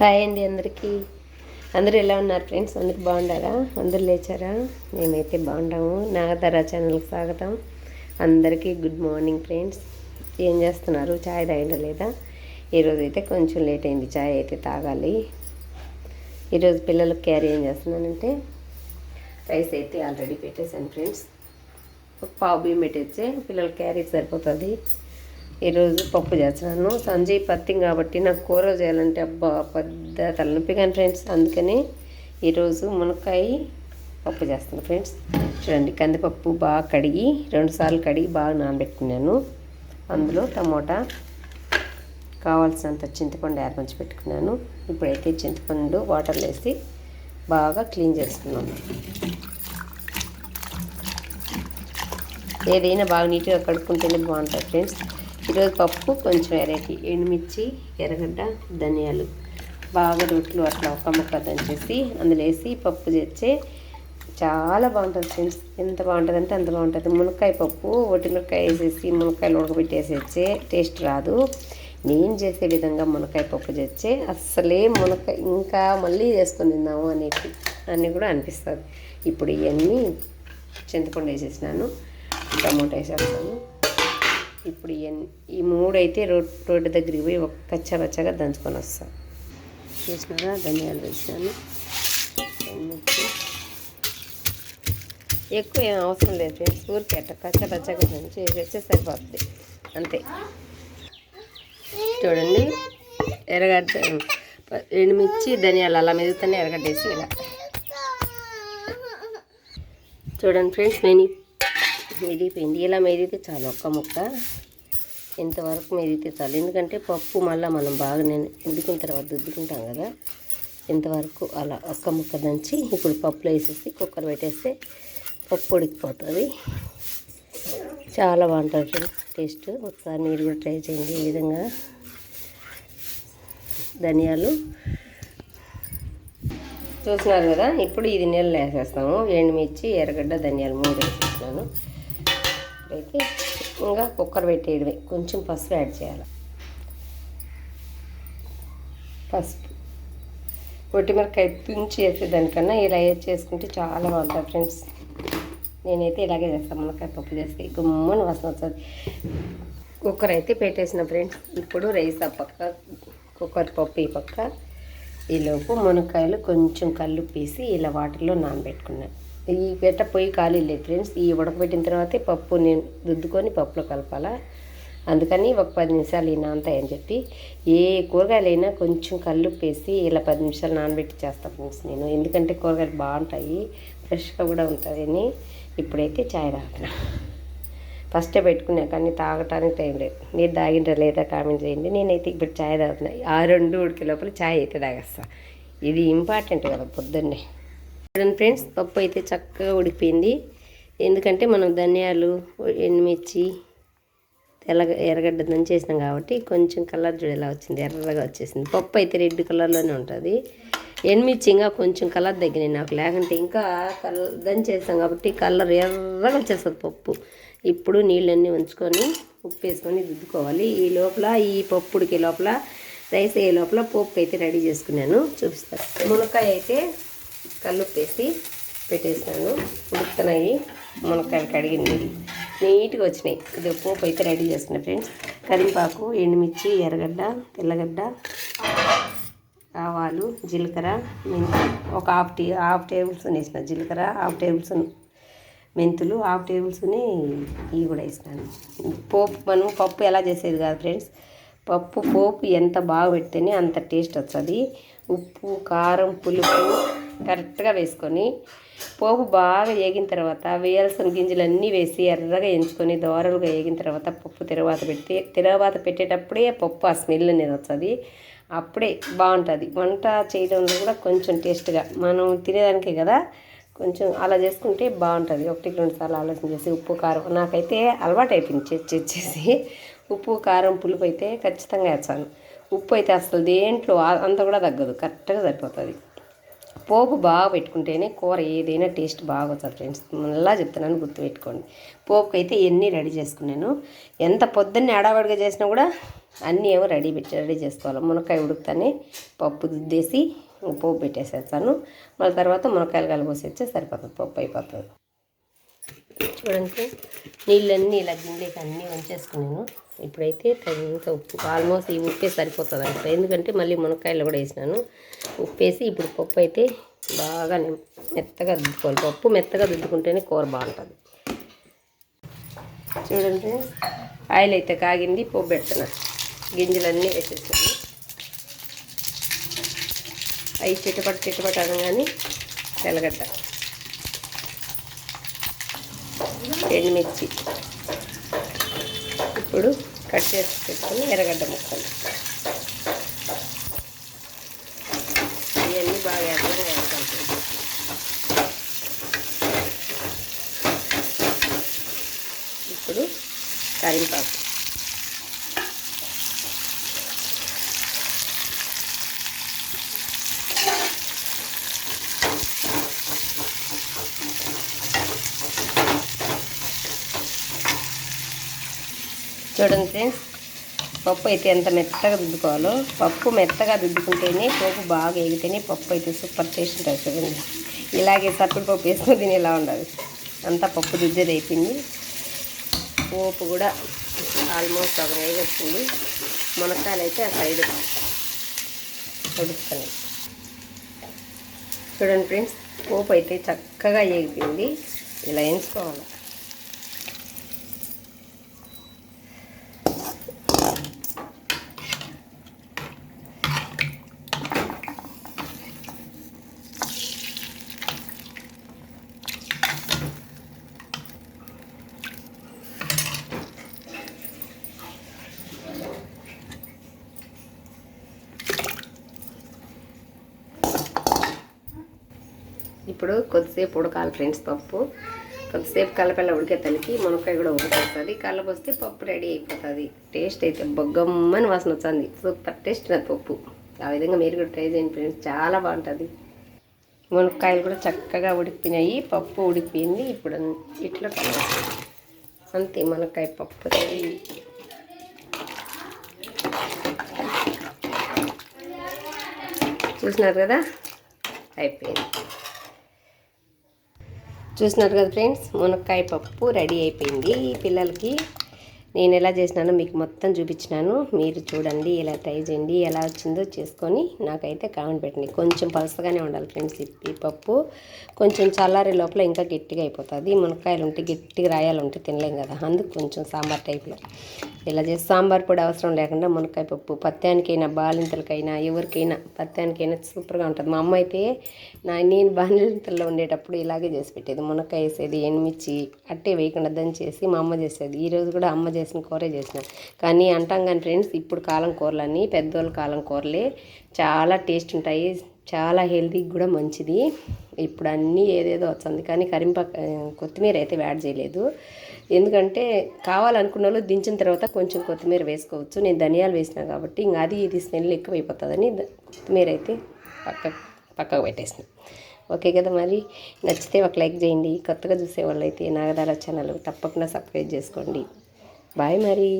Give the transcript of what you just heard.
Hi అండి అందరికీ. అందరూ ఎలా ఉన్నారు ఫ్రెండ్స్? అందరు బాగుండారా అందరు లేచారా? మేమైతే బాగుంటాము నాగధర ఛానల్కి స్వాగతం. అందరికీ గుడ్ మార్నింగ్ ఫ్రెండ్స్. ఏం చేస్తున్నారు? చాయ్ తాగిందా లేదా? ఈరోజు అయితే కొంచెం లేట్ అయింది. చాయ్ అయితే తాగాలి. ఈరోజు పిల్లలకు క్యారీ ఏం చేస్తున్నానంటే రైస్ అయితే ఆల్రెడీ పెట్టేశాను ఫ్రెండ్స్. ఒక పావు బియ్యం పెట్టేస్తే పిల్లల క్యారీ సరిపోతుంది. ఈరోజు పప్పు చేస్తున్నాను. సంజయ్ పత్తింగ్ కాబట్టి నాకు కూర చేయాలంటే అబ్బా పెద్ద తలనొప్పి కానీ ఫ్రెండ్స్. అందుకని ఈరోజు మునక్కాయ పప్పు చేస్తున్నాను ఫ్రెండ్స్. చూడండి కందిపప్పు బాగా కడిగి రెండుసార్లు కడిగి బాగా నానబెట్టుకున్నాను. అందులో టమోటా కావాల్సినంత చింతపండు ఏర్పంచి పెట్టుకున్నాను. ఇప్పుడైతే చింతపండు వాటర్లో వేసి బాగా క్లీన్ చేసుకున్నాను ఏదైనా బాగా నీట్గా కడుక్కుంటేనే బాగుంటుంది ఫ్రెండ్స్. ఈరోజు పప్పు కొంచెం వెరైటీ ఎండుమిర్చి ఎర్రగడ్డ ధనియాలు. బాగా రొట్లు అట్లా ఒక ముక్క దంచేసి అందులో వేసి పప్పు చేస్తే చాలా బాగుంటుంది ఫ్రెండ్స్. ఎంత బాగుంటుంది అంటే అంత బాగుంటుంది. మునక్కాయ పప్పు ఒటిమిరకాయ వేసేసి మునక్కాయలు ఉడకబెట్టేసేచ్చే టేస్ట్ రాదు. నేను చేసే విధంగా మునక్కాయ పప్పు చేస్తే అస్సలే మునక్కాయ ఇంకా మళ్ళీ చేసుకొని తిన్నాము అనేది అని కూడా అనిపిస్తుంది. ఇప్పుడు ఇవన్నీ చింతపండు వేసేసినాను టమోటా వేసేస్తాను. ఇప్పుడు ఇవన్నీ ఈ మూడు అయితే రోడ్ రోడ్డు దగ్గరికి పోయి ఒక కచ్చబచ్చగా దంచుకొని వస్తాను చేసినారా ధనియాలు వేసాను ఎక్కువ ఏం అవసరం లేదు ఫ్రెండ్స్ ఊరికి అట్ట కచ్చబచ్చగా దంచి వేసేస్తే సరిపోతుంది అంతే. చూడండి. ఎర్రగడ్డ ఎండుమిర్చి ధనియాలు అలా మెదుగుతానే ఎర్రగడ్డ వేసి ఇలా. చూడండి ఫ్రెండ్స్ నేను మెదిగిపోయింది ఇలా మెదిగితే చాలు ఒక్క ముక్క. ఇంతవరకు మెదిగితే చాలు. ఎందుకంటే పప్పు మళ్ళీ మనం బాగా నేను ఉడికిన తర్వాత దుద్దుకుంటాం కదా. ఇంతవరకు అలా ఒక్క ముక్క దంచి ఇప్పుడు పప్పులో వేసేసి కుక్కర్ పెట్టేస్తే పప్పు ఉడికిపోతుంది. చాలా బాగుంటుంది టేస్ట్. ఒకసారి మీరు కూడా ట్రై చేయండి ఈ విధంగా. ధనియాలు. చూస్తున్నారు కదా ఇప్పుడు ఇది నీళ్ళు వేసేస్తాము. ఎండుమిర్చి ఎర్రగడ్డ ధనియాలు మూడు వేసేసినాను అయితే ఇంకా కుక్కర్ పెట్టేయడమే. కొంచెం పసుపు యాడ్ చేయాలి. పసుపు. ఒట్టిమిరకాయ తుంచి వేసేదానికన్నా ఇలా చేసుకుంటే చాలా బాగుంటుంది ఫ్రెండ్స్. నేనైతే ఇలాగే చేస్తాను మునక్కాయ పప్పు చేస్తే గుమ్మని వాసన వస్తుంది. కుక్కర్ అయితే పెట్టేసిన ఫ్రెండ్స్. ఇప్పుడు రైస్ ఆ పక్క కుక్కర్ పప్పు ఈ పక్క. ఈలోపు మునక్కాయలు కొంచెం కళ్ళు పీసి ఇలా వాటర్లో నానబెట్టుకున్నాను ఈ పెట్ట పొయ్యి ఖాళీ లేదు ఫ్రెండ్స్. ఈ ఉడకబెట్టిన తర్వాతే పప్పు నేను రుద్దుకొని పప్పులో కలపాలా. అందుకని ఒక పది నిమిషాలు ఈ నానతాయని చెప్పి ఏ కూరగాయలైనా కొంచెం కల్లుప్పు వేసి ఇలా పది నిమిషాలు నానబెట్టి చేస్తాను ఫ్రెండ్స్ నేను. ఎందుకంటే కూరగాయలు బాగుంటాయి ఫ్రెష్గా కూడా ఉంటుందని ఇప్పుడైతే చాయ్ తాగుతున్నా. ఫస్టే పెట్టుకున్నా కానీ తాగటానికి టైం లేదు. మీరు తాగిండ్రా లేదా కామెంట్ చేయండి. నేనైతే ఇప్పుడు చాయ్ తాగుతున్నా. ఆ రెండు ఉడికే లోపల చాయ్ అయితే తాగేస్తా. ఇది ఇంపార్టెంట్ కదా పొద్దున్నే. చూడండి ఫ్రెండ్స్. పప్పు అయితే చక్కగా ఉడికిపోయింది. ఎందుకంటే మనం ధనియాలు ఎండుమిర్చి తెల్ల ఎర్రగడ్డ దంచేసినాం కాబట్టి కొంచెం కలర్ చూడేలా వచ్చింది. ఎర్రగా వచ్చేసింది. పప్పు అయితే రెడ్ కలర్లోనే ఉంటుంది. ఎండుమిర్చి ఇంకా కొంచెం కలర్ తగ్గినాయి నాకు. లేకుంటే ఇంకా కలర్ దంచేస్తాం కాబట్టి కలర్ ఎర్రగా వచ్చేస్తుంది పప్పు. ఇప్పుడు నీళ్ళన్నీ ఉంచుకొని ఉప్పు వేసుకొని దిద్దుకోవాలి ఈ లోపల ఈ పప్పు ఉడికే లోపల రైస్ అయ్యే లోపల పప్పు అయితే రెడీ చేసుకున్నాను. చూపిస్తాను మునక్కాయ అయితే కల్లుప్పేసి పెట్టేసినాను. ఉడుకుతున్నాయి. మునక్కాయలు కడిగింది. నీట్గా వచ్చినాయి. ఇది పోపు అయితే రెడీ చేసుకున్నా ఫ్రెండ్స్. కరివేపాకు ఎండుమిర్చి ఎర్రగడ్డ తెల్లగడ్డ ఆవాలు జీలకర్ర మెంతి ఒక half tea half tablespoon వేసిన జీలకర్ర హాఫ్ టేబుల్ స్పూన్ మెంతులు హాఫ్ టేబుల్ స్పూన్ ఇవి కూడా వేసినాను. పోపు మనం పప్పు ఎలా చేసేది కాదు ఫ్రెండ్స్. పప్పు పోపు ఎంత బాగా పెడితేనే అంత టేస్ట్ వస్తుంది. ఉప్పు కారం పులుపు కరెక్ట్గా వేసుకొని పోపు బాగా వేగిన తర్వాత వేయాల్సిన గింజలన్నీ వేసి ఎర్రగా ఎంచుకొని దోరలుగా వేగిన తర్వాత పప్పు తిరవాత పెడితే తిరవాత పెట్టేటప్పుడే పప్పు ఆ స్మెల్ అనేది వస్తుంది. అప్పుడే బాగుంటుంది. వంట చేయడంలో కూడా కొంచెం టేస్ట్గా మనం తినేదానికే కదా. కొంచెం అలా చేసుకుంటే బాగుంటుంది. ఒకటికి రెండు సార్లు ఆలోచన చేసి ఉప్పు కారం నాకైతే అలవాటు అయిపోయింది చేసి. ఉప్పు కారం పులుపు అయితే ఖచ్చితంగా వేస్తాను. ఉప్పు అయితే అసలు దేంట్లో అంత కూడా తగ్గదు. కరెక్ట్గా సరిపోతుంది. పోపు బాగా పెట్టుకుంటేనే కూర ఏదైనా టేస్ట్ బాగా వస్తుంది ఫ్రెండ్స్. మళ్ళా చెప్తున్నాను గుర్తుపెట్టుకోండి. పోపుకి అయితే ఎన్ని రెడీ చేసుకున్నాను. ఎంత పొద్దున్నే అడావడిగా చేసినా కూడా అన్నీ ఏమో రెడీ పెట్టి రెడీ చేసుకోవాలి. మునక్కాయ ఉడుకుతానే పప్పు దుద్దేసి పోపు పెట్టేసేస్తాను. మళ్ళీ తర్వాత మునక్కాయలు కలిపోసేస్తే సరిపోతుంది. పప్పు అయిపోతుంది. చూడండి నీళ్ళన్నీ ఇలా గిన్నెకి అన్నీ వంచేసుకున్నాను. ఇప్పుడైతే తగినంత ఉప్పు ఆల్మోస్ట్ ఈ ఉప్పే సరిపోతుంది అంట. ఎందుకంటే మళ్ళీ మునక్కాయలు కూడా వేసినాను. ఉప్పేసి ఇప్పుడు పప్పు అయితే బాగా మెత్తగా దుద్దుకోవాలి పప్పు మెత్తగా దుద్దుకుంటేనే కూర బాగుంటుంది. చూడండి ఆయిల్ అయితే కాగింది పప్పు పెడుతున్నా. గింజలన్నీ వేసేసాను అవి చిటపట చిటపట అనగానే తెల్లగడ్డ. ఎండుమిర్చి. ఇప్పుడు కట్ చేసి పెట్టుకుని ఎర్రగడ్డ ముక్కలు. ఇవన్నీ బాగా ఎర్రగా వేస్తాను ఇప్పుడు కరింపాకు చూడండి ఫ్రెండ్స్ పప్పు అయితే ఎంత మెత్తగా దుద్దుకోవాలో పప్పు మెత్తగా దుద్దుకుంటేనే పప్పు బాగా ఎగితేనే పప్పు అయితే సూపర్ టేస్ట్ ఉంటుంది చూడండి. ఇలాగే సప్పుడు పప్పు వేసుకుని తిని ఇలా ఉండదు అంతా పప్పు దుద్దేది అయిపోయింది. పోపు కూడా ఆల్మోస్ట్ సగం వేగొచ్చింది మునక్కాయలు అయితే ఆ సైడ్ ఉడుకుతున్నాయి చూడండి ఫ్రెండ్స్ పోపు అయితే చక్కగా ఏగిపోయింది ఇలా ఎంచుకోవాలి ఇప్పుడు కొద్దిసేపు ఉడకాలి ఫ్రెండ్స్ పప్పు. కొద్దిసేపు కలపెల్ల ఉడికే తలికి మునక్కాయ కూడా ఉడికొస్తుంది కలపొస్తే పప్పు రెడీ అయిపోతుంది. టేస్ట్ అయితే బొగ్గమ్మని వాసన వస్తుంది. సూపర్ టేస్ట్ నా పప్పు. ఆ విధంగా మీరు కూడా ట్రై చేయండి ఫ్రెండ్స్. చాలా బాగుంటుంది. మునక్కాయలు కూడా చక్కగా ఉడికిపోయినాయి. పప్పు ఉడికిపోయింది. ఇప్పుడు ఇట్లా అంతే మునక్కాయ పప్పు చూసినారు కదా? అయిపోయింది. చూసినారు కదా ఫ్రెండ్స్? మునక్కాయ పప్పు రెడీ అయిపోయింది. పిల్లలకి నేను ఎలా చేసినానో మీకు మొత్తం చూపించినాను. మీరు చూడండి ఎలా ట్రై చేయండి ఎలా వచ్చిందో చేసుకొని నాకైతే కామెంట్ పెట్టండి. కొంచెం పలసగానే ఉండాలి ఫ్రెండ్స్ ఈ పప్పు. కొంచెం చల్లారే లోపల ఇంకా గట్టిగా అయిపోతుంది. మునక్కాయలు ఉంటే గట్టిగా రాయాలు ఉంటే తినలేం కదా. అందుకు కొంచెం సాంబార్ టైప్లో. ఇలా చేసి సాంబార్ పొడి అవసరం లేకుండా మునక్కాయ పప్పు పత్యానికైనా బాలింతలకైనా ఎవరికైనా పత్యానికైనా సూపర్గా ఉంటుంది. మా అమ్మ అయితే నా నేను బాలింతల్లో ఉండేటప్పుడు ఇలాగే చేసి పెట్టేది. మునక్కాయ వేసేది ఎనిమిచ్చి అట్టే వేయకుండా దంచేసి మా అమ్మ చేసేది. ఈరోజు కూడా అమ్మ చేసిన కూరే చేసిన. కానీ అంటాం కానీ ఫ్రెండ్స్ ఇప్పుడు కాలం కూరలన్నీ పెద్దోళ్ళ కాలం కూరలే. చాలా టేస్ట్ ఉంటాయి. చాలా హెల్తీకి కూడా మంచిది. ఇప్పుడు అన్నీ ఏదేదో వస్తుంది. కానీ కరింప కొత్తిమీర అయితే యాడ్ చేయలేదు. ఎందుకంటే కావాలనుకున్న వాళ్ళు దించిన తర్వాత కొంచెం కొత్తిమీర వేసుకోవచ్చు. నేను ధనియాలు వేసిన కాబట్టి ఇంకా అది ఇది స్మెల్ ఎక్కువైపోతుందని కొత్తిమీర అయితే పక్క పక్కకు పెట్టేసిన. ఓకే కదా మరి? నచ్చితే ఒక లైక్ చేయండి. కొత్తగా చూసే వాళ్ళు అయితే నాగదార ఛానల్ తప్పకుండా సబ్స్క్రైబ్ చేసుకోండి. బాయ్ మరి.